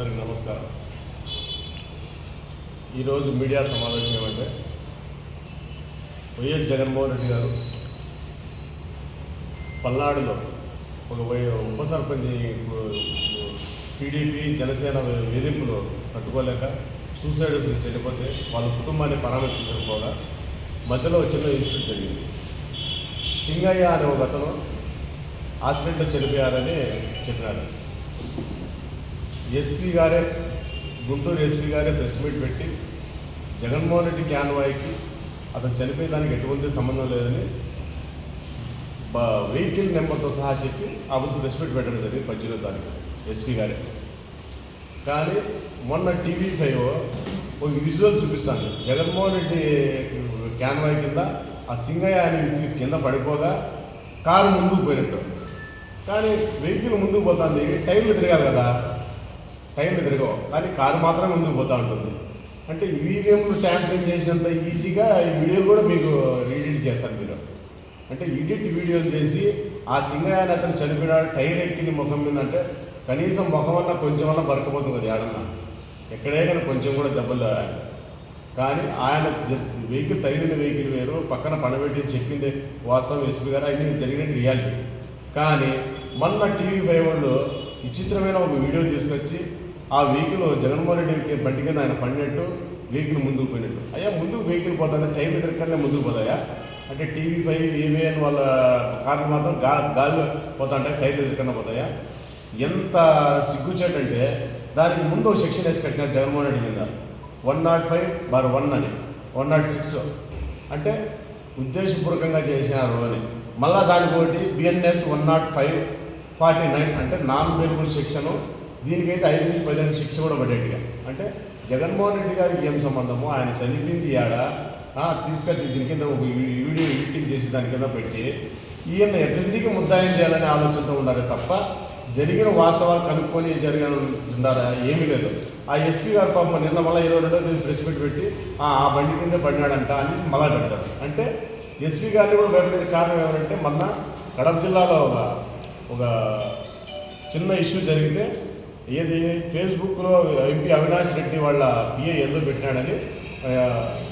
అందరికి నమస్కారం. ఈరోజు మీడియా సమావేశం ఏమంటే వైఎస్ జగన్మోహన్ రెడ్డి గారు పల్నాడులో ఒక ఉప సర్పంచ్ టీడీపీ జనసేన వేధింపులు తట్టుకోలేక సూసైడ్ చనిపోతే వాళ్ళ కుటుంబాన్ని పరామర్శించడం కూడా మధ్యలో చిన్న ఇష్యూ జరిగింది. సింగయ్య అనే ఒక అతను యాక్సిడెంట్లో చనిపోయారని చెప్పినాడు ఎస్పీ గారే గుంటూరు ఎస్పీ గారే ప్రెస్ మీట్ పెట్టి జగన్మోహన్ రెడ్డి క్యాన్వాయ్కి అతను చనిపోయిన దానికి ఎటువంటి సంబంధం లేదని వెహికల్ నెంబర్తో సహా చెప్పి అప్పుడు ప్రెస్ మీట్ పెట్టడం జరిగింది పద్దెనిమిదో తారీఖు ఎస్పీ గారే. కానీ మొన్న టీవీ ఫైవ్ ఒక విజువల్ చూపిస్తాను జగన్మోహన్ రెడ్డి క్యాన్వాయ్ కింద ఆ సింగయ్య అనే వ్యక్తి కింద పడిపోగా కారు ముందుకు పోయినట్టు. కానీ వెహికల్ ముందుకు పోతుంది టైర్లు తిరగాలి కదా. టైర్లు తిరగవు కానీ కారు మాత్రమే ముందుకు పోతూ ఉంటుంది. అంటే ఈవీఎంలు ట్యాంపరింగ్ చేసినంత ఈజీగా ఈ వీడియో కూడా మీకు ఎడిట్ చేస్తారు మీరు. అంటే ఎడిట్ వీడియోలు చేసి ఆ సింగయాన్ని అతను చనిపోయినాడు టైర్ ఎక్కింది ముఖం మీద అంటే కనీసం ముఖం అన్న కొంచెం అన్న బరకపోతుంది కదా ఏడన్నా. ఎక్కడే కానీ కొంచెం కూడా దెబ్బలు ఆయన. కానీ ఆయన వెహికల్ తగిలిన వెహికల్ వేరు పక్కన పడబెట్టి చెప్పింది వాస్తవం ఎస్పీ గారు అన్ని జరిగినట్టు రియాలిటీ. కానీ మొన్న టీవీ ఫైవ్ వాళ్ళు విచిత్రమైన ఒక వీడియో తీసుకొచ్చి ఆ వెహికల్ జగన్మోహన్ రెడ్డి బండి కింద ఆయన పడినట్టు వెహికల్ ముందుకు పోయినట్టు. అయ్యా ముందుకు వెహికల్ పోతుంది టైం ఎదురుకనే ముందుకు పోతాయా? అంటే టీవీ పై ఏమేఎన్ వాళ్ళ కార్లు మాత్రం గా గాలి పోతాంటే టైర్లు ఎదురుకన్నా పోతాయా? ఎంత సిగ్గుచేటంటే దానికి ముందు ఒక సెక్షన్ వేసి కట్టినారు జగన్మోహన్ రెడ్డి మీద. One not five bar one అని వన్ నాట్ సిక్స్. అంటే ఉద్దేశపూర్వకంగా చేసినారు అని. మళ్ళీ దానికి ఒకటి BNS one not five forty nine అంటే నాన్ బెయిలబుల్ సెక్షను దీనికైతే ఐదు నుంచి పదిహేను శిక్ష కూడా పడేట్టుగా అంటే జగన్మోహన్ రెడ్డి గారికి ఏం సంబంధము ఆయన చనిపోయింది ఆడ. తీసుకొచ్చి దీని కింద ఒక వీడియో ఎడిటింగ్ చేసి దాని కింద పెట్టి ఈయన ఎట్ట తిరిగి ముద్దాయం చేయాలనే ఆలోచనతో ఉన్నారు తప్ప జరిగిన వాస్తవాలు కనుక్కొని జరిగిన ఉన్నారా ఏమీ లేదు. ఆ ఎస్పీ గారు పాప నిన్న మళ్ళీ ఇరవై రెండో తేదీ ప్రెస్ మీట్ పెట్టి "ఆ, ఆ బండి కింద పడినాడంట అని మళ్ళా పెడతారు. అంటే ఎస్పీ గారిని కూడా భయపడే కారణం ఏమంటే మొన్న కడప జిల్లాలో ఒక ఒక చిన్న ఇష్యూ జరిగితే ఏది? ఫేస్బుక్లో ఎంపీ అవినాష్ రెడ్డి వాళ్ళ పిఏ ఏదో పెట్టినాడని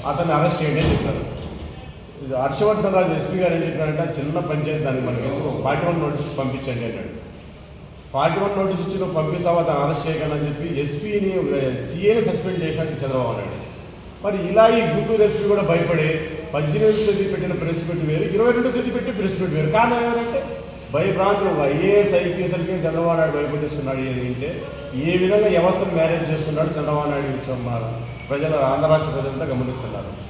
అతన్ని అరెస్ట్ చేయండి అని చెప్పారు. హర్షవర్ధన్ రాజు ఎస్పీ గారు ఏం చెప్పినాడంటే చిన్న పంచాయతీ దానికి మనకి ఎందుకు? ఫార్టీ వన్ నోటీస్ పంపించండి అన్నాడు. ఫార్టీ వన్ నోటీస్ ఇచ్చి నువ్వు పంపిస్తావా అతను అరెస్ట్ చేయగలని చెప్పి ఎస్పీని సీఏని సస్పెండ్ చేసినట్టు చంద్రబాబు నాయుడు. మరి ఇలా ఈ గుంటూరు ఎస్పీ కూడా భయపడి పద్దెనిమిది తేదీ పెట్టిన ప్రెస్ మీట్ వేరు ఇరవై రెండో తేదీ పెట్టి ప్రెస్ మీట్ వేరు. కారణం ఏమంటే భయభ్రాంతులు ఐఏఎస్ ఐపీఎస్లకి చంద్రబాబు నాయుడు భయపడిస్తున్నాడు ఏంటంటే ఏ విధంగా వ్యవస్థను మేనేజ్ చేస్తున్నాడు చంద్రబాబు నాయుడు ప్రజలు ఆంధ్ర రాష్ట్ర ప్రజలంతా గమనిస్తున్నారు.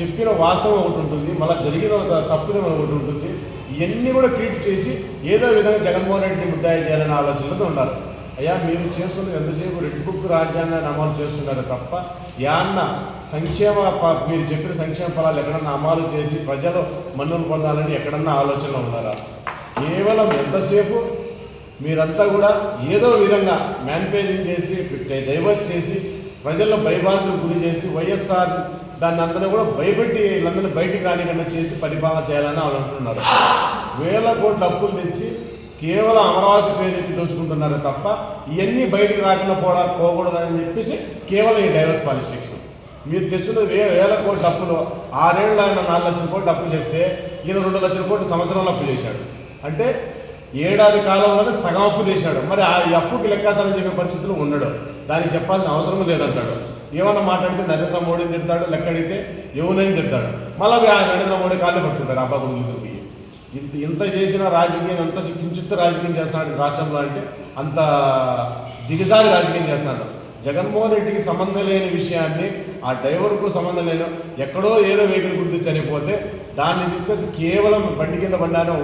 చెప్పిన వాస్తవం ఒకటి ఉంటుంది మళ్ళీ జరిగిన త- తప్పుదం ఒకటి ఉంటుంది. ఇవన్నీ కూడా క్రియేట్ చేసి ఏదో విధంగా జగన్మోహన్ రెడ్డిని ముద్దాయి చేయాలనే ఆలోచనలతో ఉన్నారు. అయ్యా మీరు చేస్తున్నది ఎంతసేపు రెడ్ బుక్ రాజ్యాంగాన్ని అమలు చేస్తున్నారు తప్ప యాన్న సంక్షేమ ప- మీరు చెప్పిన సంక్షేమ ఫలాలు ఎక్కడన్నా అమలు చేసి ప్రజలు మన్నులు పొందాలని ఎక్కడన్నా ఆలోచనలు ఉన్నారా? కేవలం ఎంతసేపు? మీరంతా కూడా ఏదో విధంగా మ్యాన్పేజింగ్ చేసి డైవర్ట్ చేసి ప్రజల్లో భయభ్రాంతులకు గురి చేసి వైఎస్ఆర్ దాన్ని అందరూ కూడా భయపెట్టి వీళ్ళందరినీ బయటికి రానికన్నా చేసి పరిపాలన చేయాలని వాళ్ళు అంటున్నారు. వేల కోట్ల అప్పులు తెచ్చి కేవలం అమరావతి పేరు చెప్పి దోచుకుంటున్నారు తప్ప ఇవన్నీ బయటికి రాకుండా పోడా పోకూడదని చెప్పేసి కేవలం ఈ డైవర్స్ పాలిటిక్స్ మీరు తెచ్చున్నది వే వేల కోట్ల అప్పులు ఆరేళ్ళు ఆయన నాలుగు లక్షల కోట్లు అప్పు చేస్తే ఈయన రెండు లక్షల కోట్లు సంవత్సరంలో అప్పు చేశాడు. అంటే ఏడాది కాలంలోనే సగం అప్పు చేశాడు మరి ఆ అప్పుకి లెక్కాసారని చెప్పే పరిస్థితులు ఉండడు. దానికి చెప్పాల్సిన అవసరం లేదంటాడు. ఏమన్నా మాట్లాడితే నరేంద్ర మోడీని తిడతాడు లెక్క అడిగితే ఎవరైనా తిడతాడు. మళ్ళీ ఆ నరేంద్ర మోడీ కాళ్ళు పట్టుకుంటారు అబ్బా కొడుకు ఇంత ఇంత చేసిన రాజకీయం ఎంత కించిత్ రాజకీయం చేస్తాడు రాష్ట్రంలో అంటే అంత దిగజారి రాజకీయం చేస్తాడు. జగన్మోహన్ రెడ్డికి సంబంధం లేని విషయాన్ని ఆ డ్రైవర్కు సంబంధం లేని ఎక్కడో ఏదో వెహికల్ గుర్తు చనిపోతే దాన్ని తీసుకొచ్చి కేవలం బండి కింద బండాను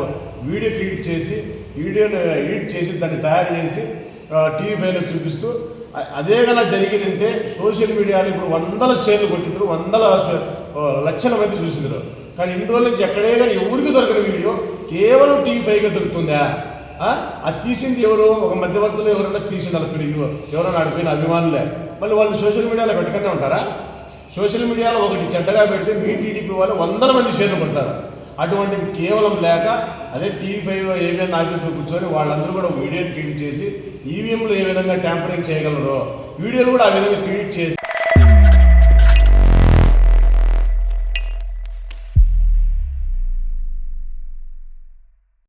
వీడియో క్రియేట్ చేసి వీడియోని ఎడిట్ చేసి దాన్ని తయారు చేసి టీవీ ఫైవ్లో చూపిస్తూ అదే కన్నా జరిగిందంటే సోషల్ మీడియాలో ఇప్పుడు వందల షేర్లు కొట్టిండ్రు వందల లక్షల మంది చూసిండ్రు. కానీ ఇన్ని రోజుల నుంచి ఎక్కడే కానీ ఎవరికి దొరకని వీడియో కేవలం టీవీ ఫైవ్గా దొరుకుతుందా? అది తీసింది ఎవరు ఒక మధ్యవర్తులు ఎవరైనా తీసిండాలి ఇప్పుడు ఎవరైనా ఆడిపోయిన అభిమానులే. మళ్ళీ వాళ్ళు సోషల్ మీడియాలో పెట్టకనే ఉంటారా? సోషల్ మీడియాలో ఒకటి చెడ్డగా పెడితే మీ టీడీపీ వాళ్ళు వందల మంది షేర్లు కొడతారు. అటువంటిది కేవలం లేక అదే టీవీ ఫైవ్ ఏబిఎన్ ఆఫీసులో కూర్చొని వాళ్ళందరూ కూడా వీడియో క్రియేట్ చేసి ఈవీఎంలు ఏ విధంగా ట్యాంపరింగ్ చేయగలరో వీడియోలు కూడా ఆ విధంగా క్రియేట్ చేసి